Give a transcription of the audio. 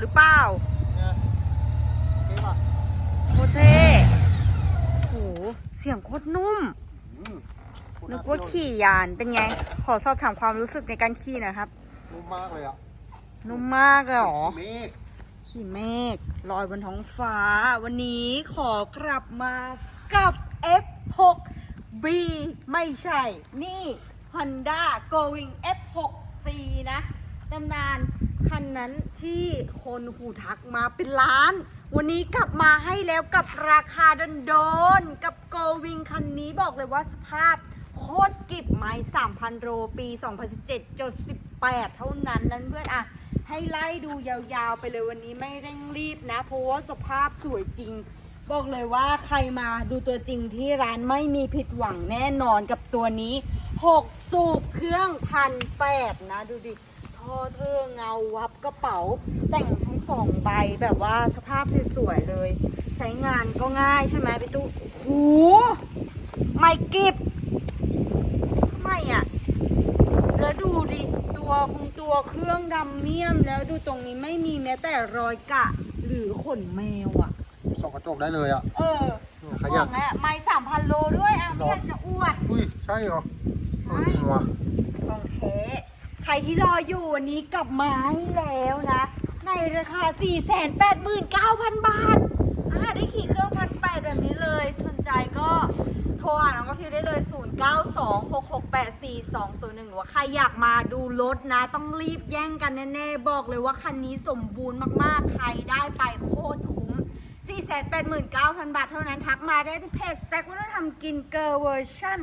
หรือเปล่าเนี่ยโอเคป่ะโคตรเท่โหเสียงโคตรนุ่มอืมนึกว่าขี่ยานเป็นไง ขอสอบถามความรู้สึกในการขี่หนะครับ นุ่มมากเลยอะ นุ่มมากเลยเหรอเมฆขี่เมฆลอยบนท้องฟ้า วันนี้ขอกลับมากับ F6B ไม่ใช่ นี่ Honda Going F6C นะตำนานคันนั้น ที่คนหูทักมาเป็นล้าน วันนี้กลับมาให้แล้วกับราคาดันโดนๆกับ Going คันนี้บอกเลยว่าสภาพโคตรกิบไม้3,000 โลปี 2017จด18 เท่านั้นนั้นเพื่อนอะให้ไล่ดูยาวๆไปเลยวันนี้ไม่เร่งรีบนะ เพราะว่าสภาพสวยจริง บอกเลยว่าใครมาดูตัวจริงที่ร้านไม่มีผิดหวังแน่นอนกับตัวนี้ 6 สูบเครื่องพันแปดนะ ดูดิ ท่อเธอเงาวับกระเป๋า แต่งให้สองใบแบบว่าสภาพสวยๆเลย ใช้งานก็ง่ายใช่ไหมพี่ตู้หูไม่กิบทำไมอะ แล้วดูดิ ตัวคงตัวเครื่องดำเมี่ยมแล้วดูตรงนี้ไม่มีแม้แต่รอยกะ หรือขนแมวอะ ส่องกระจกได้เลยอะ เอออืมขยันของแม่ไม่สามพันโลด้วยอะหรไม่ออยากจะอวดอุ้ย ใช่เหรอเออจริงว่ะของแท้ใค รที่รออยู่วันนี้กลับมาให้แล้วนะ ในราคา 489,000 บาทอ่าได้ขี่เครื่องพันแปดแบบนี้เลย สนใจก็โทรหาน้องก็ฟิวได้เลย 0926684201 หรือว่าใครอยากมาดูรถนะ ต้องรีบแย่งกันแน่ๆ บอกเลยว่าคันนี้สมบูรณ์มากๆ ใครได้ไปโคตรคุ้ม 489,000 บาทเท่านั้นทักมาได้ที่เพจแซกวัฒนธรรมกินเกอร์เวอร์ชัน